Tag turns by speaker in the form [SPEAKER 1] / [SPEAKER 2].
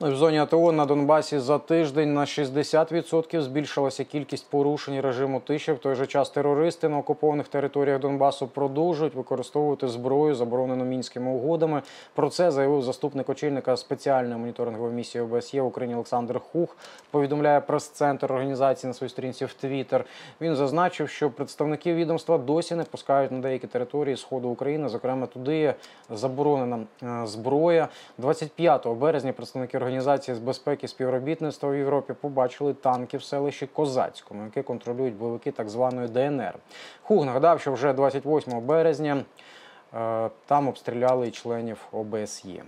[SPEAKER 1] Ну, В зоні АТО на Донбасі за тиждень на 60% збільшилася кількість порушень режиму тиші. В той же час терористи на окупованих територіях Донбасу продовжують використовувати зброю, заборонену мінськими угодами. Про це заявив заступник очільника спеціальної моніторингової місії ОБСЄ в Україні Олександр Хух. Повідомляє прес-центр організації на своїй сторінці в Твіттер. Він зазначив, що представники відомства досі не пускають на деякі території сходу України, зокрема туди заборонена е, зброя. 25 березня представники організації з безпеки співробітництва в Європі побачили танки в селищі Козацькому, яке контролюють бойовики так званої ДНР. Хуг нагадав, що вже 28 березня е, там обстріляли членів ОБСЄ.